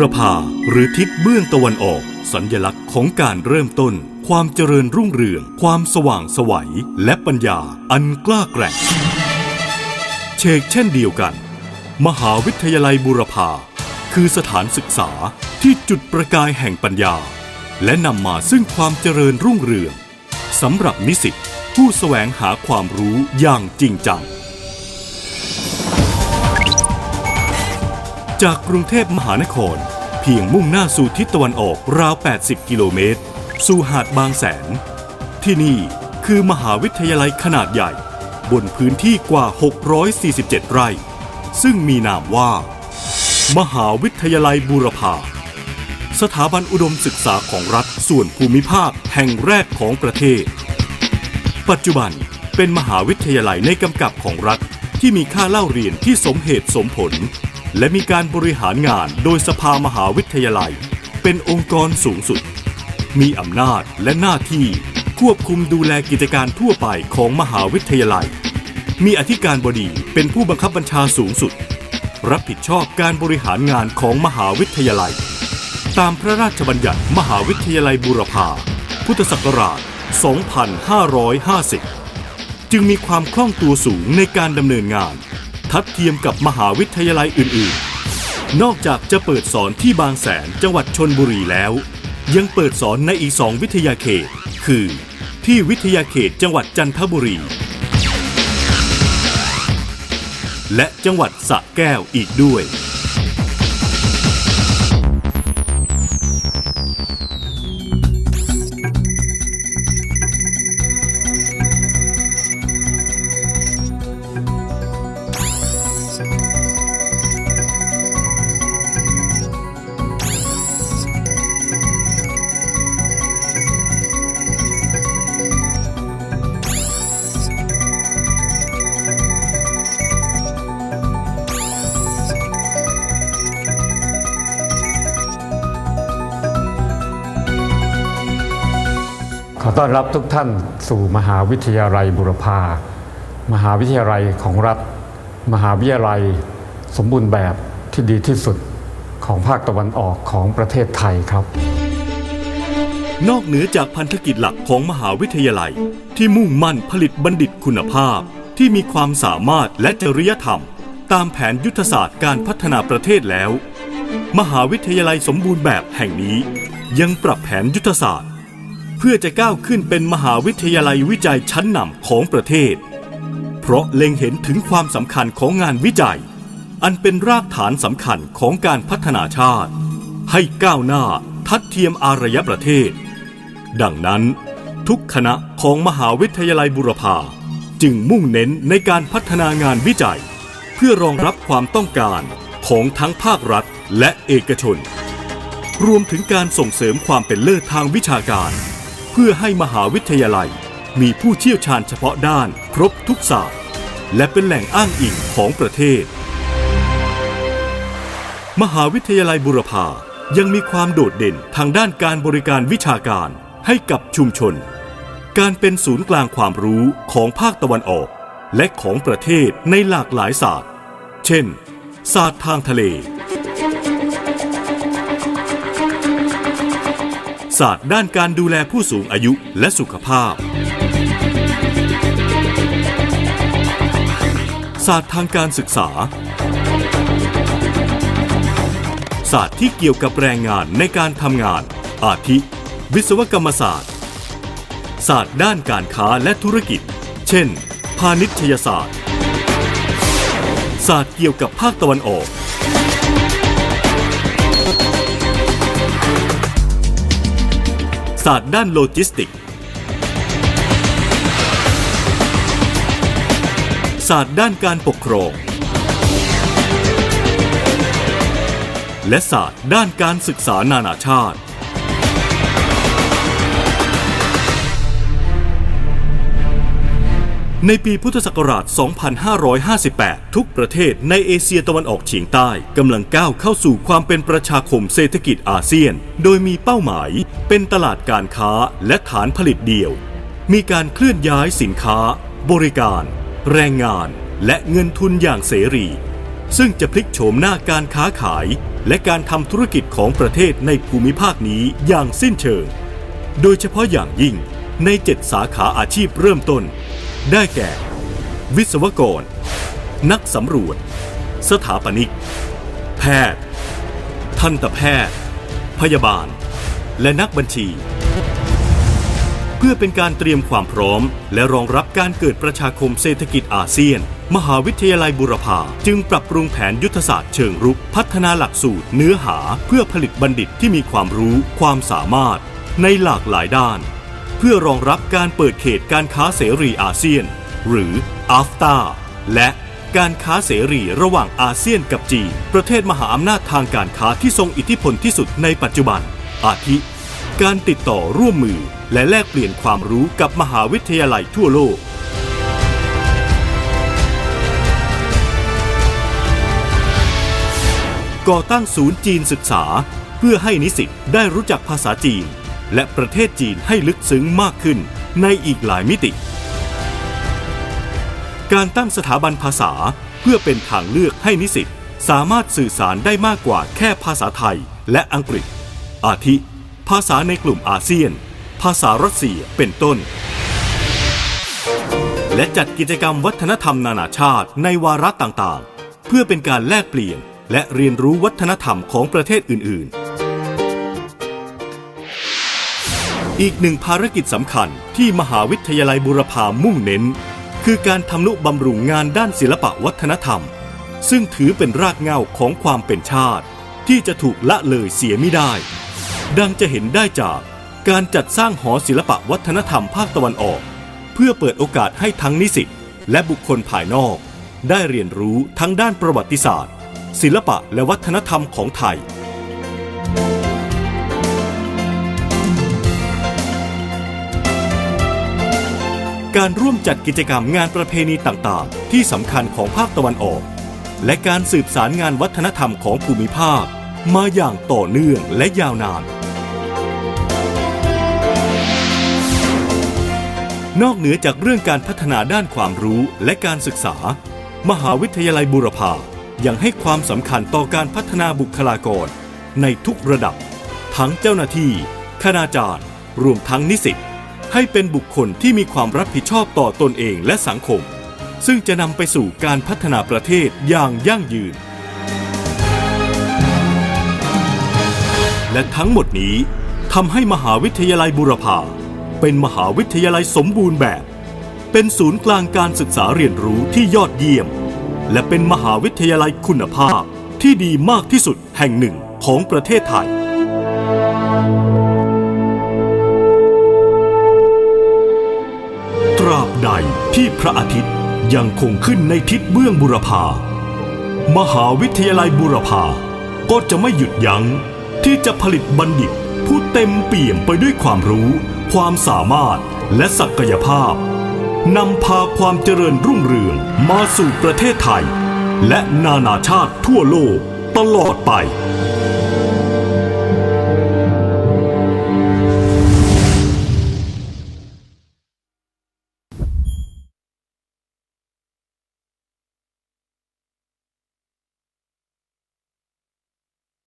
รพาหรือทิศเบื้องตะวันออก สัญลักษณ์ของการเริ่มต้น ความเจริญรุ่งเรือง ความสว่างสวัย และปัญญาอันกล้าแกร่งเชกเช่นเดียวกัน มหาวิทยาลัยบูรพาคือสถานศึกษาที่จุดประกายแห่งปัญญา และนำมาซึ่งความเจริญรุ่งเรืองสำหรับนิสิตผู้แสวงหาความรู้อย่างจริงจัง จากกรุงเทพมหานคร เพียงมุ่งหน้าสู่ทิศตะวันออกราว 80 กิโลเมตร สู่หาดบางแสน ที่นี่คือมหาวิทยาลัยขนาดใหญ่ บนพื้นที่กว่า 647 ไร่ ซึ่งมีนามว่า มหาวิทยาลัยบูรพาสถาบันอุดมศึกษาของรัฐส่วนภูมิภาคแห่งแรกของประเทศ ปัจจุบันเป็นมหาวิทยาลัยในกำกับของรัฐที่มีค่าเล่าเรียนที่สมเหตุสมผล และมีการบริหารงานโดยสภามหาวิทยาลัย เป็นองค์กรสูงสุด มีอำนาจและหน้าที่ควบคุมดูแลกิจการทั่วไปของมหาวิทยาลัย มีอธิการบดีเป็นผู้บังคับบัญชาสูงสุด รับผิดชอบการบริหารงานของมหาวิทยาลัย ตามพระราชบัญญัติมหาวิทยาลัยบูรพาพุทธศักราช 2550 จึงมีความคล่องตัวสูงในการดำเนินงาน ทัดเทียมกับมหาวิทยาลัยอื่น ๆ นอกจากจะเปิดสอนที่บางแสนจังหวัดชนบุรีแล้ว ยังเปิดสอนในอีกสองวิทยาเขต คือ ที่วิทยาเขตจังหวัดจันทบุรี และจังหวัดสระแก้วอีกด้วย ขอต้อนรับทุกท่านสู่มหาวิทยาลัยบุรพา มหาวิทยาลัยของรัฐ มหาวิทยาลัยสมบูรณ์แบบที่ดีที่สุดของภาคตะวันออกของประเทศไทยครับ นอกเหนือจากพันธกิจหลักของมหาวิทยาลัย ที่มุ่งมั่นผลิตบัณฑิตคุณภาพ ที่มีความสามารถและจริยธรรม ตามแผนยุทธศาสตร์การพัฒนาประเทศแล้ว มหาวิทยาลัยสมบูรณ์แบบแห่งนี้ ยังปรับแผนยุทธศาสตร์ พื่อจะก้าวขึ้นเป็นมหาวิทยาลัยวิจัยชั้นนำของประเทศ เพราะเล็งเห็นถึงความสำคัญของงานวิจัย อันเป็นรากฐานสำคัญของการพัฒนาชาติ ให้ก้าวหน้าทัดเทียมอารยประเทศ ดังนั้น ทุกคณะของมหาวิทยาลัยบุรพาจึงมุ่งเน้นในการพัฒนางานวิจัย เพื่อรองรับความต้องการของทั้งภาครัฐและเอกชน รวมถึงการส่งเสริมความเป็นเลิศทางวิชาการ เพื่อให้มหาวิทยาลัย มีผู้เชี่ยวชาญเฉพาะด้านครบทุกศาสตร์ และเป็นแหล่งอ้างอิงของประเทศ มหาวิทยาลัยบุรพายังมีความโดดเด่นทางด้านการบริการวิชาการให้กับชุมชน การเป็นศูนย์กลางความรู้ของภาคตะวันออก และของประเทศในหลากหลายศาสตร์ เช่น ศาสตร์ทางทะเล ศาสตร์ด้านการดูแลผู้สูงอายุและสุขภาพ ศาสตร์ทางการศึกษา ศาสตร์ที่เกี่ยวกับแรงงานในการทำงาน อาทิ วิศวกรรมศาสตร์ ศาสตร์ด้านการค้าและธุรกิจ เช่น พาณิชยศาสตร์ ศาสตร์เกี่ยวกับภาคตะวันออก ศาสตร์ด้านโลจิสติกส์ศาสตร์ด้านการปกครอง และศาสตร์ด้านการศึกษานานาชาติ ในปีพุทธศักราช 2558 ทุกประเทศในเอเชียตะวันออกเฉียงใต้กำลังก้าวเข้าสู่ความเป็นประชาคมเศรษฐกิจอาเซียน โดยมีเป้าหมาย เป็นตลาดการค้าและฐานผลิตเดียว มีการเคลื่อนย้ายสินค้า บริการ แรงงาน และเงินทุนอย่างเสรี ซึ่งจะพลิกโฉมหน้าการค้าขาย และการทำธุรกิจของประเทศในภูมิภาคนี้อย่างสิ้นเชิง โดยเฉพาะอย่างยิ่งใน 7 สาขาอาชีพเริ่มต้น ได้แก่ วิศวกร นักสำรวจ สถาปนิก แพทย์ ทันตแพทย์ พยาบาล และนักบัญชี เพื่อเป็นการเตรียมความพร้อม และรองรับการเกิดประชาคมเศรษฐกิจอาเซียน มหาวิทยาลัยบุรพาจึงปรับปรุงแผนยุทธศาสตร์เชิงรุก พัฒนาหลักสูตร เนื้อหาเพื่อผลิตบัณฑิตที่มีความรู้ ความสามารถ ในหลากหลายด้าน พื่อรองรับการเปิดเขตการค้าเสรีอาเซียน หรือ AFTA และการค้าเสรีระหว่างอาเซียนกับจีน ประเทศมหาอำนาจทางการค้าที่ทรงอิทธิพลที่สุดในปัจจุบัน อาทิ การติดต่อร่วมมือและแลกเปลี่ยนความรู้กับมหาวิทยาลัยทั่วโลก ก่อตั้งศูนย์จีนศึกษา เพื่อให้นิสิตได้รู้จักภาษาจีน และประเทศจีนให้ลึกซึ้งมากขึ้นในอีกหลายมิติ การตั้งสถาบันภาษาเพื่อเป็นทางเลือกให้นิสิตสามารถสื่อสารได้มากกว่าแค่ภาษาไทยและอังกฤษ อาทิ ภาษาในกลุ่มอาเซียน ภาษารัสเซียเป็นต้น และจัดกิจกรรมวัฒนธรรมนานาชาติในวาระต่างๆ เพื่อเป็นการแลกเปลี่ยนและเรียนรู้วัฒนธรรมของประเทศอื่น ๆ อีกหนึ่งภารกิจสำคัญที่มหาวิทยาลัยบุรพามุ่งเน้น คือการทำนุบำรุงงานด้านศิลปะวัฒนธรรม ซึ่งถือเป็นรากเหง้าของความเป็นชาติ ที่จะถูกละเลยเสียไม่ได้ ดังจะเห็นได้จากการจัดสร้างหอศิลปะวัฒนธรรมภาคตะวันออก เพื่อเปิดโอกาสให้ทั้งนิสิตและบุคคลภายนอก ได้เรียนรู้ทั้งด้านประวัติศาสตร์ ศิลปะและวัฒนธรรมของไทย การร่วมจัดกิจกรรมงานประเพณีต่างๆ ที่สำคัญของภาคตะวันออก และการสืบสารงานวัฒนธรรมของภูมิภาค มาอย่างต่อเนื่องและยาวนาน นอกเหนือจากเรื่องการพัฒนาด้านความรู้และการศึกษา มหาวิทยาลัยบูรพายังให้ความสำคัญต่อการพัฒนาบุคลากร ในทุกระดับ ทั้งเจ้าหน้าที่ คณาจารย์ รวมทั้งนิสิต ให้เป็นบุคคลที่มีความรับผิดชอบต่อตนเองและสังคม ซึ่งจะนำไปสู่การพัฒนาประเทศอย่างยั่งยืน และทั้งหมดนี้ทำให้มหาวิทยาลัยบุรพาเป็นมหาวิทยาลัยสมบูรณ์แบบ เป็นศูนย์กลางการศึกษาเรียนรู้ที่ยอดเยี่ยม และเป็นมหาวิทยาลัยคุณภาพที่ดีมากที่สุดแห่งหนึ่งของประเทศไทย บใดที่พระอาทิตย์ยังคงขึ้นในทิศเบื้องบุรพามหาวิทยาลัยบุรพาก็จะไม่หยุดยัง้งที่จะผลิตบัณฑิตผู้เต็มเปี่ยมไปด้วยความรู้ ความสามารถและศักยภาพนำพาความเจริญรุ่งเรืองมาสู่ประเทศไทย และนานาชาติทั่วโลกตลอดไป